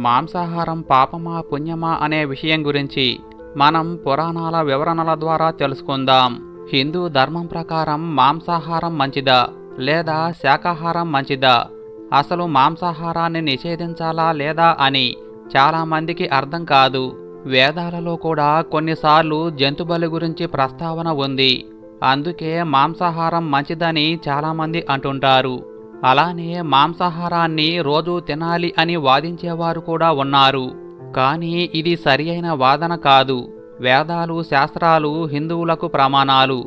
మాంసాహారం పాపమా పుణ్యమా అనే విషయం గురించి మనం పురాణాల వివరణల ద్వారా తెలుసుకుందాం. హిందూ ధర్మం ప్రకారం మాంసాహారం మంచిదా లేదా శాకాహారం మంచిదా? అసలు మాంసాహారాన్ని నిషేధించాలా లేదా అని చాలామందికి అర్థం కాదు. వేదాలలో కూడా కొన్నిసార్లు జంతుబలి గురించి ప్రస్తావన ఉంది. అందుకే మాంసాహారం మంచిదని చాలామంది అంటుంటారు. అలానే మాంసాహారాన్ని రోజు తినాలి అని వాదించేవారు కూడా ఉన్నారు. కానీ ఇది సరి అయిన వాదన కాదు. వేదాలు శాస్త్రాలు హిందువులకు ప్రమాణాలు.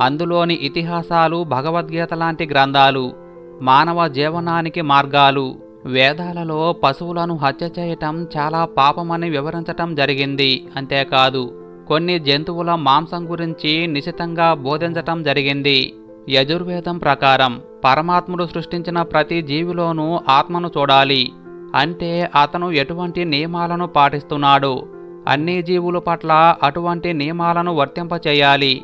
అందులోని ఇతిహాసాలు భగవద్గీత లాంటి గ్రంథాలు మానవ జీవనానికి మార్గాలు. వేదాలలో పశువులను హత్య చేయటం చాలా పాపమని వివరించటం జరిగింది. అంతేకాదు కొన్ని జంతువుల మాంసం గురించి నిశితంగా బోధించటం జరిగింది. యజుర్వేదం ప్రకారం పరమాత్ముడు సృష్టించిన ప్రతి జీవిలోనూ ఆత్మను చూడాలి. అంటే అతను ఎటువంటి నియమాలను పాటిస్తున్నాడు? అన్ని జీవుల పట్ల అటువంటి నియమాలను వర్తింపచేయాలి.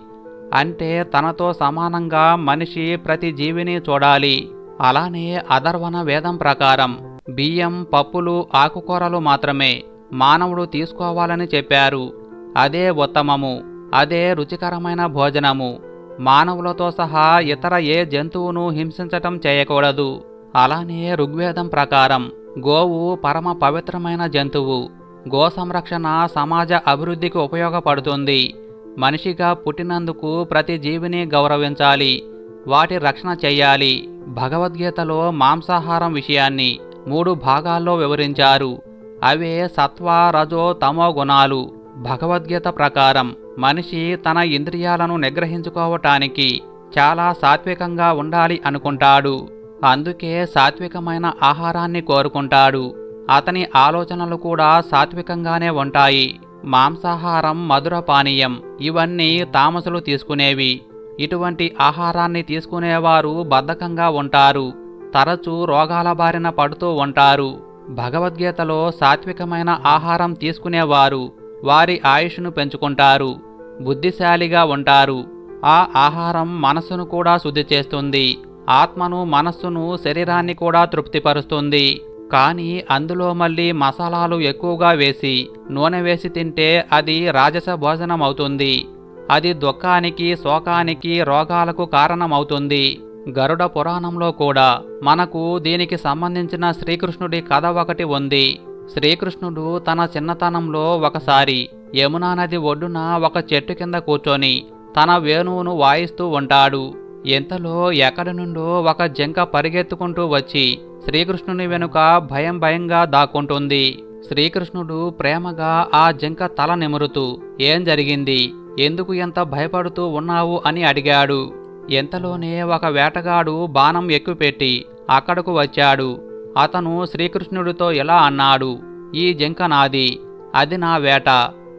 అంటే తనతో సమానంగా మనిషి ప్రతి జీవిని చూడాలి. అలానే అధర్వణ వేదం ప్రకారం బియ్యం పప్పులు ఆకుకూరలు మాత్రమే మానవుడు తీసుకోవాలని చెప్పారు. అదే ఉత్తమము అదే రుచికరమైన భోజనము. మానవులతో సహా ఇతర ఏ జంతువును హింసించటం చేయకూడదు. అలానే ఋగ్వేదం ప్రకారం గోవు పరమ పవిత్రమైన జంతువు. గో సంరక్షణ సమాజ అభివృద్ధికి ఉపయోగపడుతుంది. మనిషిగా పుట్టినందుకు ప్రతి జీవిని గౌరవించాలి. వాటి రక్షణ చేయాలి. భగవద్గీతలో మాంసాహారం విషయాన్ని మూడు భాగాల్లో వివరించారు. అవే సత్వ రజో తమో గుణాలు. భగవద్గీత ప్రకారం మనిషి తన ఇంద్రియాలను నిగ్రహించుకోవటానికి చాలా సాత్వికంగా ఉండాలి అనుకుంటాడు. అందుకే సాత్వికమైన ఆహారాన్ని కోరుకుంటాడు. అతని ఆలోచనలు కూడా సాత్వికంగానే ఉంటాయి. మాంసాహారం మధుర పానీయం ఇవన్నీ తామసులు తీసుకునేవి. ఇటువంటి ఆహారాన్ని తీసుకునేవారు బద్ధకంగా ఉంటారు. తరచూ రోగాల బారిన పడుతూ ఉంటారు. భగవద్గీతలో సాత్వికమైన ఆహారం తీసుకునేవారు వారి ఆయుష్ను పెంచుకుంటారు బుద్ధిశాలిగా ఉంటారు. ఆ ఆహారం మనస్సును కూడా శుద్ధి చేస్తుంది. ఆత్మను మనస్సును శరీరాన్ని కూడా తృప్తిపరుస్తుంది. కానీ అందులో మళ్ళీ మసాలాలు ఎక్కువగా వేసి నూనె వేసి తింటే అది రాజస భోజనం అవుతుంది అది దుఃఖానికి శోకానికి రోగాలకు కారణమవుతుంది. గరుడ పురాణంలో కూడా మనకు దీనికి సంబంధించిన శ్రీకృష్ణుడి కథ ఒకటి ఉంది. శ్రీకృష్ణుడు తన చిన్నతనంలో ఒకసారి యమునా నది ఒడ్డున ఒక చెట్టు కింద కూర్చొని తన వేణువును వాయిస్తూ ఉంటాడు. ఇంతలో ఎక్కడి నుండో ఒక జింక పరిగెత్తుకుంటూ వచ్చి శ్రీకృష్ణుని వెనుక భయం భయంగా దాక్కుంటుంది. శ్రీకృష్ణుడు ప్రేమగా ఆ జింక తల నిమురుతూ ఏం జరిగింది? ఎందుకు ఎంత భయపడుతూ ఉన్నావు? అని అడిగాడు. ఎంతలోనే ఒక వేటగాడు బాణం ఎక్కుపెట్టి అక్కడకు వచ్చాడు. అతను శ్రీకృష్ణుడితో ఇలా అన్నాడు? ఈ జింక నాది అది నా వేట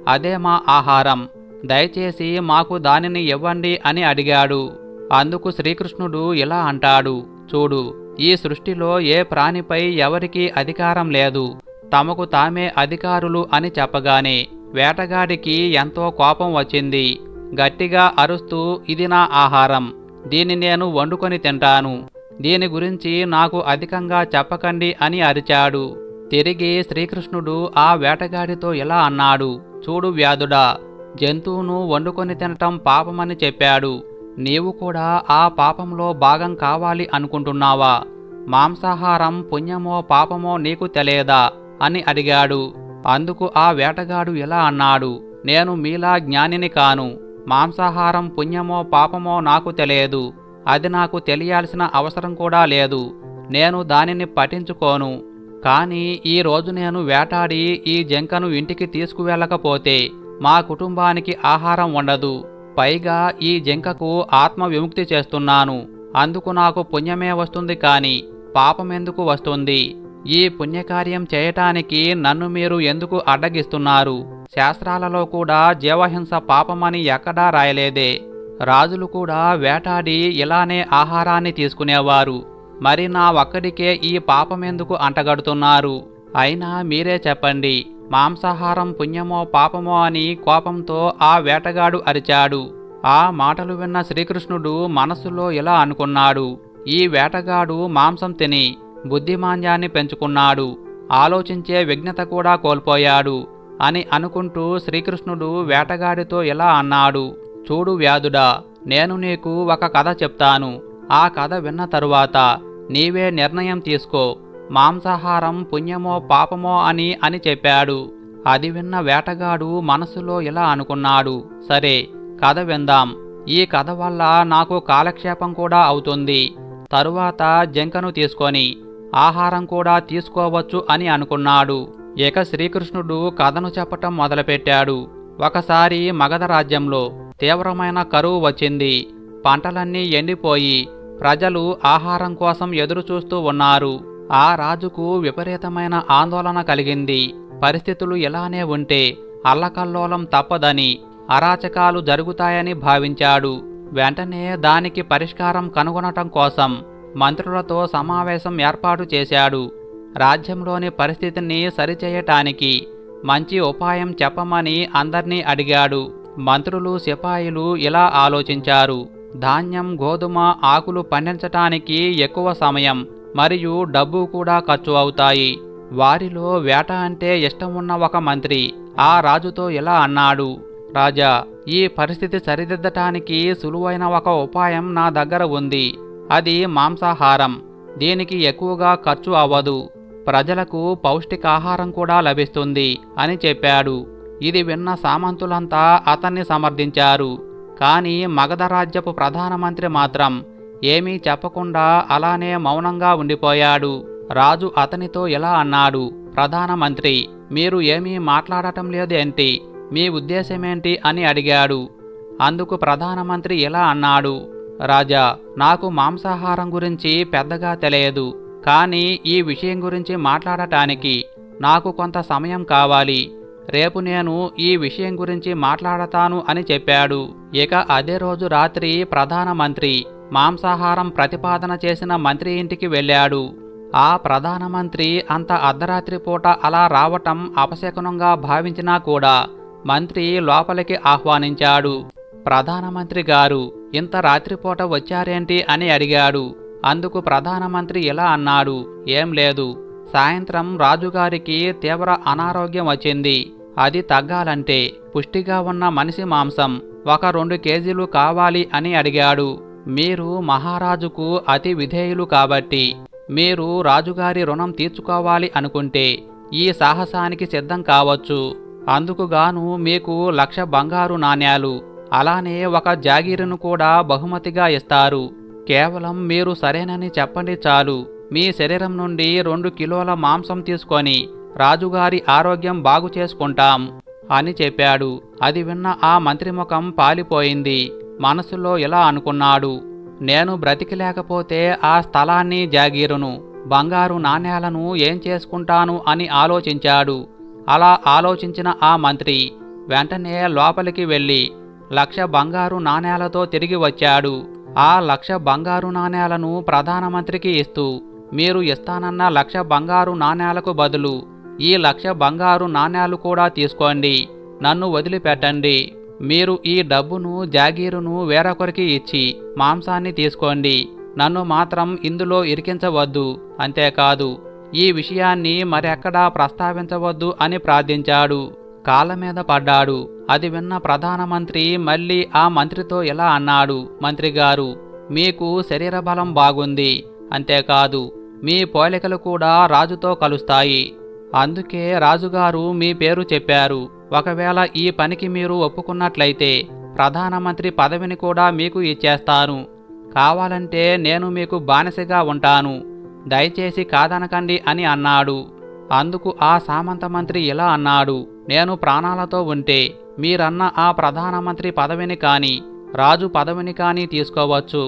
అదే మా ఆహారం. దయచేసి మాకు దానిని ఇవ్వండి అని అడిగాడు. అందుకు శ్రీకృష్ణుడు ఇలా అంటాడు చూడు ఈ సృష్టిలో ఏ ప్రాణిపై ఎవరికీ అధికారం లేదు. తమకు తామే అధికారులు అని చెప్పగానే వేటగాడికి ఎంతో కోపం వచ్చింది. గట్టిగా అరుస్తూ ఇది నా ఆహారం దీన్ని నేను వండుకొని తింటాను. దీని గురించి నాకు అధికంగా చెప్పకండి అని అరిచాడు. తిరిగి శ్రీకృష్ణుడు ఆ వేటగాడితో ఇలా అన్నాడు చూడు వ్యాధుడా జంతువును వండుకొని తినటం పాపమని చెప్పాడు. నీవు కూడా ఆ పాపంలో భాగం కావాలి అనుకుంటున్నావా? మాంసాహారం పుణ్యమో పాపమో నీకు తెలియదా? అని అడిగాడు. అందుకు ఆ వేటగాడు ఇలా అన్నాడు నేను మీలా జ్ఞానిని కాను. మాంసాహారం పుణ్యమో పాపమో నాకు తెలియదు. అది నాకు తెలియాల్సిన అవసరం కూడా లేదు. నేను దానిని పఠించుకోను కానీ ఈరోజు నేను వేటాడి ఈ జంకను ఇంటికి తీసుకువెళ్ళకపోతే మా కుటుంబానికి ఆహారం ఉండదు పైగా ఈ జింకకు ఆత్మ విముక్తి చేస్తున్నాను. అందుకు నాకు పుణ్యమే వస్తుంది కానీ పాపమెందుకు వస్తుంది? ఈ పుణ్యకార్యం చేయటానికి నన్ను మీరు ఎందుకు అడ్డగిస్తున్నారు? శాస్త్రాలలో కూడా జీవహింస పాపమని ఎక్కడా రాయలేదే. రాజులు కూడా వేటాడి ఇలానే ఆహారాన్ని తీసుకునేవారు. మరి నా ఒక్కడికే ఈ పాపమెందుకు అంటగడుతున్నారు? అయినా మీరే చెప్పండి మాంసాహారం పుణ్యమో పాపమో అని కోపంతో ఆ వేటగాడు అరిచాడు. ఆ మాటలు విన్న శ్రీకృష్ణుడు మనస్సులో ఇలా అనుకున్నాడు. ఈ వేటగాడు మాంసం తిని బుద్ధిమాంద్యాన్ని పెంచుకున్నాడు. ఆలోచించే విజ్ఞత కూడా కోల్పోయాడు అని అనుకుంటూ శ్రీకృష్ణుడు వేటగాడితో ఇలా అన్నాడు. చూడు వ్యాధుడా నేను నీకు ఒక కథ చెప్తాను. ఆ కథ విన్న తరువాత నీవే నిర్ణయం తీసుకో. మాంసాహారం పుణ్యమో పాపమో అని అని చెప్పాడు. అది విన్న వేటగాడు మనసులో ఇలా అనుకున్నాడు. సరే కథ విందాం. ఈ కథ వల్ల నాకు కాలక్షేపం కూడా అవుతుంది. తరువాత జంకను తీసుకొని ఆహారం కూడా తీసుకోవచ్చు అని అనుకున్నాడు. ఇక శ్రీకృష్ణుడు కథను చెప్పటం మొదలుపెట్టాడు. ఒకసారి మగధ రాజ్యంలో తీవ్రమైన కరువు వచ్చింది. పంటలన్నీ ఎండిపోయి ప్రజలు ఆహారం కోసం ఎదురుచూస్తూ ఉన్నారు. ఆ రాజుకు విపరీతమైన ఆందోళన కలిగింది. పరిస్థితులు ఇలానే ఉంటే అల్లకల్లోలం తప్పదని అరాచకాలు జరుగుతాయని భావించాడు. వెంటనే దానికి పరిష్కారం కనుగొనటం కోసం మంత్రులతో సమావేశం ఏర్పాటు చేశాడు. రాజ్యంలోని పరిస్థితిని సరిచేయటానికి మంచి ఉపాయం చెప్పమని అందర్నీ అడిగాడు. మంత్రులు సిపాయిలు ఇలా ఆలోచించారు. ధాన్యం గోధుమ ఆకులు పండించటానికి ఎక్కువ సమయం మరియు డబ్బు కూడా ఖర్చు అవుతాయి. వారిలో వేట అంటే ఇష్టం ఉన్న ఒక మంత్రి ఆ రాజుతో ఇలా అన్నాడు. రాజా ఈ పరిస్థితి సరిదిద్దటానికి సులువైన ఒక ఉపాయం నా దగ్గర ఉంది. అది మాంసాహారం. దీనికి ఎక్కువగా ఖర్చు అవ్వదు. ప్రజలకు పౌష్టికాహారం కూడా లభిస్తుంది అని చెప్పాడు. ఇది విన్న సామంతులంతా అతన్ని సమర్థించారు. కానీ మగధ రాజ్యపు ప్రధానమంత్రి మాత్రం ఏమీ చెప్పకుండా అలానే మౌనంగా ఉండిపోయాడు. రాజు అతనితో ఇలా అన్నాడు ప్రధానమంత్రి మీరు ఏమీ మాట్లాడటం లేదేంటి మీ ఉద్దేశమేంటి? అని అడిగాడు. అందుకు ప్రధానమంత్రి ఇలా అన్నాడు రాజా నాకు మాంసాహారం గురించి పెద్దగా తెలియదు. కానీ ఈ విషయం గురించి మాట్లాడటానికి నాకు కొంత సమయం కావాలి. రేపు నేను ఈ విషయం గురించి మాట్లాడతాను అని చెప్పాడు. ఇక అదే రోజు రాత్రి ప్రధానమంత్రి మాంసాహారం ప్రతిపాదన చేసిన మంత్రి ఇంటికి వెళ్ళాడు. ఆ ప్రధానమంత్రి అంత అర్ధరాత్రి పూట అలా రావటం అపశకునంగా భావించినా కూడా మంత్రి లోపలికి ఆహ్వానించాడు. ప్రధానమంత్రి గారు ఇంత రాత్రిపూట వచ్చారేంటి? అని అడిగాడు. అందుకు ప్రధానమంత్రి ఇలా అన్నాడు ఏం లేదు. సాయంత్రం రాజుగారికి తీవ్ర అనారోగ్యం వచ్చింది. అది తగ్గాలంటే పుష్టిగా ఉన్న మనిషి మాంసం ఒక రెండు కేజీలు కావాలి అని అడిగాడు. మీరు మహారాజుకు అతి విధేయులు కాబట్టి మీరు రాజుగారి రుణం తీర్చుకోవాలి అనుకుంటే ఈ సాహసానికి సిద్ధం కావచ్చు. అందుకుగాను మీకు లక్ష బంగారు నాణ్యాలు. అలానే ఒక జాగీరును కూడా బహుమతిగా ఇస్తారు. కేవలం మీరు సరేనని చెప్పండి చాలు. మీ శరీరం నుండి రెండు కిలోల మాంసం తీసుకొని రాజుగారి ఆరోగ్యం బాగు చేసుకుంటాం అని చెప్పాడు. అది విన్న ఆ మంత్రి ముఖం పాలిపోయింది. మనసులో ఇలా అనుకున్నాడు. నేను బ్రతికి లేకపోతే ఆ స్థలాన్ని జాగీరును బంగారు నాణ్యాలను ఏం చేసుకుంటాను అని ఆలోచించాడు. అలా ఆలోచించిన ఆ మంత్రి వెంటనే లోపలికి వెళ్ళి లక్ష బంగారు నాణేలతో తిరిగి వచ్చాడు. ఆ లక్ష బంగారు నాణేలను ప్రధానమంత్రికి ఇస్తూ మీరు ఇస్తానన్న లక్ష బంగారు నాణేలకు బదులు ఈ లక్ష బంగారు నాణేలు కూడా తీసుకోండి. నన్ను వదిలిపెట్టండి. మీరు ఈ డబ్బును జాగీరును వేరొకరికి ఇచ్చి మాంసాన్ని తీసుకోండి. నన్ను మాత్రం ఇందులో ఇరికించవద్దు. అంతేకాదు ఈ విషయాన్ని మరెక్కడా ప్రస్తావించవద్దు అని ప్రార్థించాడు. కాళ్ళ మీద పడ్డాడు. అది విన్న ప్రధానమంత్రి మళ్ళీ ఆ మంత్రితో ఇలా అన్నాడు. మంత్రిగారు మీకు శరీర బలం బాగుంది. అంతేకాదు మీ పోలికలు కూడా రాజుతో కలుస్తాయి. అందుకే రాజుగారు మీ పేరు చెప్పారు. ఒకవేళ ఈ పనికి మీరు ఒప్పుకున్నట్లయితే ప్రధానమంత్రి పదవిని కూడా మీకు ఇచ్చేస్తాను. కావాలంటే నేను మీకు బానిసగా ఉంటాను. దయచేసి కాదనకండి అని అన్నాడు. అందుకు ఆ సామంత మంత్రి ఇలా అన్నాడు. నేను ప్రాణాలతో ఉంటే మీరన్న ఆ ప్రధానమంత్రి పదవిని కానీ రాజు పదవిని కానీ తీసుకోవచ్చు.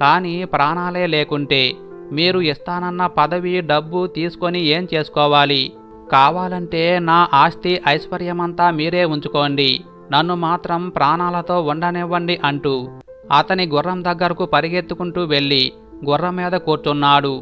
కానీ ప్రాణాలే లేకుంటే మీరు ఇస్తానన్న పదవి డబ్బు తీసుకొని ఏం చేసుకోవాలి? కావాలంటే నా ఆస్తి ఐశ్వర్యమంతా మీరే ఉంచుకోండి. నన్ను మాత్రం ప్రాణాలతో ఉండనివ్వండి అంటూ అతని గుర్రం దగ్గరకు పరిగెత్తుకుంటూ వెళ్ళి గుర్రం మీద కూర్చున్నాడు.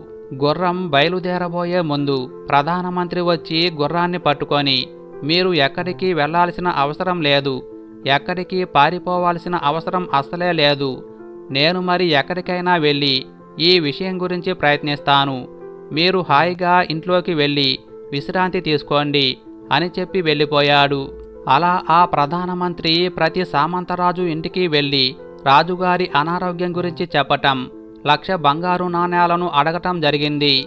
గుర్రం బయలుదేరబోయే ముందు ప్రధానమంత్రి వచ్చి గుర్రాన్ని పట్టుకొని మీరు ఎక్కడికి వెళ్ళాల్సిన అవసరం లేదు. ఎక్కడికి పారిపోవాల్సిన అవసరం అసలే లేదు. నేను మరి ఎక్కడికైనా వెళ్ళి ఈ విషయం గురించి ప్రయత్నిస్తాను. మీరు హాయిగా ఇంట్లోకి వెళ్ళి విశ్రాంతి తీసుకోండి అని చెప్పి వెళ్ళిపోయాడు. అలా ఆ ప్రధానమంత్రి ప్రతి సామంతరాజు ఇంటికి వెళ్ళి రాజుగారి అనారోగ్యం గురించి చెప్పటం లక్ష బంగారు నాణ్యాలను అడగటం జరిగింది.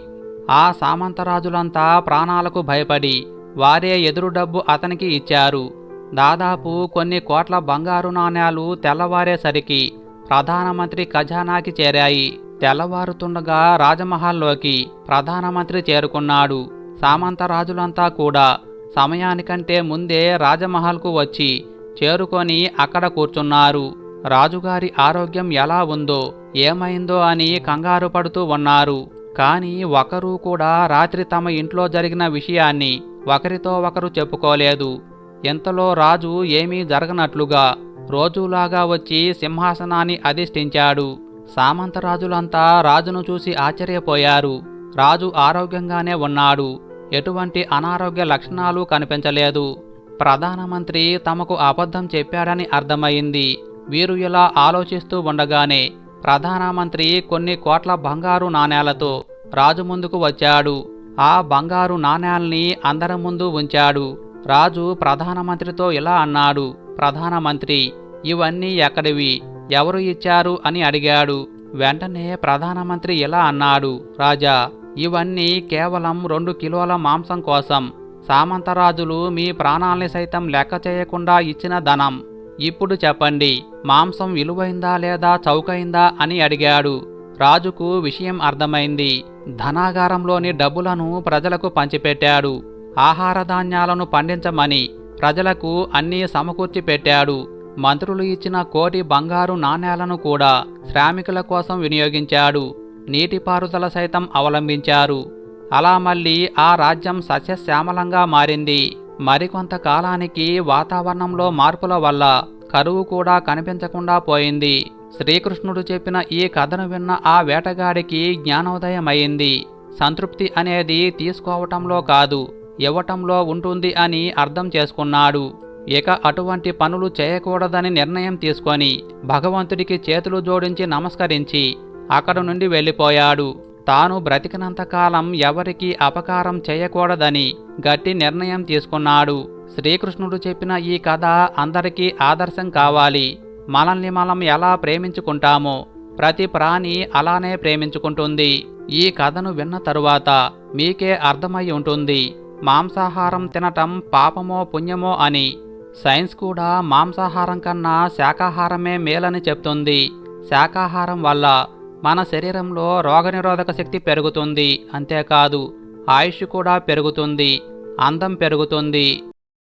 ఆ సామంతరాజులంతా ప్రాణాలకు భయపడి వారే ఎదురు డబ్బు అతనికి ఇచ్చారు. దాదాపు కొన్ని కోట్ల బంగారు నాణ్యాలు తెల్లవారేసరికి ప్రధానమంత్రి ఖజానాకి చేరాయి. తెల్లవారుతుండగా రాజమహల్లోకి ప్రధానమంత్రి చేరుకున్నాడు. సామంతరాజులంతా కూడా సమయానికంటే ముందే రాజమహల్కు వచ్చి చేరుకొని అక్కడ కూర్చున్నారు. రాజుగారి ఆరోగ్యం ఎలా ఉందో ఏమైందో అని కంగారు పడుతూ ఉన్నారు. కానీ ఒకరూ కూడా రాత్రి తమ ఇంట్లో జరిగిన విషయాన్ని ఒకరితో ఒకరు చెప్పుకోలేదు. ఇంతలో రాజు ఏమీ జరగనట్లుగా రోజులాగా వచ్చి సింహాసనాన్ని అధిష్ఠించాడు. సామంతరాజులంతా రాజును చూసి ఆశ్చర్యపోయారు. రాజు ఆరోగ్యంగానే ఉన్నాడు. ఎటువంటి అనారోగ్య లక్షణాలు కనిపించలేదు. ప్రధానమంత్రి తమకు అబద్ధం చెప్పాడని అర్థమైంది. వీరు ఇలా ఆలోచిస్తూ ఉండగానే ప్రధానమంత్రి కొన్ని కోట్ల బంగారు నాణేలతో రాజు ముందుకు వచ్చాడు. ఆ బంగారు నాణేల్ని అందరి ముందు ఉంచాడు. రాజు ప్రధానమంత్రితో ఇలా అన్నాడు ప్రధానమంత్రి ఇవన్నీ ఎక్కడివి? ఎవరు ఇచ్చారు? అని అడిగాడు. వెంటనే ప్రధానమంత్రి ఇలా అన్నాడు రాజా ఇవన్నీ కేవలం రెండు కిలోల మాంసం కోసం. సామంతరాజులు మీ ప్రాణాల్ని సైతం లెక్క చేయకుండా ఇచ్చిన ధనం. ఇప్పుడు చెప్పండి మాంసం విలువైందా లేదా చౌకైందా? అని అడిగాడు. రాజుకు విషయం అర్థమైంది. ధనాగారంలోని డబ్బులను ప్రజలకు పంచిపెట్టాడు. ఆహార ధాన్యాలను పండించమని ప్రజలకు అన్నీ సమకూర్చి పెట్టాడు. మంత్రులు ఇచ్చిన కోటి బంగారు నాణేలను కూడా శ్రామికుల కోసం వినియోగించాడు. నీటిపారుదల సైతం అవలంబించారు. అలా మళ్ళీ ఆ రాజ్యం సస్యశ్యామలంగా మారింది. మరికొంత కాలానికి వాతావరణంలో మార్పుల వల్ల కరువు కూడా కనిపించకుండా పోయింది. శ్రీకృష్ణుడు చెప్పిన ఈ కథను విన్న ఆ వేటగాడికి జ్ఞానోదయమైంది. సంతృప్తి అనేది తీసుకోవటంలో కాదు ఇవ్వటంలో ఉంటుంది అని అర్థం చేసుకున్నాడు. ఇక అటువంటి పనులు చేయకూడదని నిర్ణయం తీసుకొని భగవంతుడికి చేతులు జోడించి నమస్కరించి అక్కడ నుండి వెళ్ళిపోయాడు. తాను బ్రతికినంతకాలం ఎవరికీ అపకారం చేయకూడదని గట్టి నిర్ణయం తీసుకున్నాడు. శ్రీకృష్ణుడు చెప్పిన ఈ కథ అందరికీ ఆదర్శం కావాలి. మనల్ని మనం ఎలా ప్రేమించుకుంటామో ప్రతి ప్రాణి అలానే ప్రేమించుకుంటుంది. ఈ కథను విన్న తరువాత మీకే అర్థమై ఉంటుంది. మాంసాహారం తినటం పాపమో పుణ్యమో అని. సైన్స్ కూడా మాంసాహారం కన్నా శాకాహారమే మేలని చెప్తుంది. శాకాహారం వల్ల మన శరీరంలో రోగనిరోధక శక్తి పెరుగుతుంది. అంతేకాదు ఆయుష్ కూడా పెరుగుతుంది. అందం పెరుగుతుంది.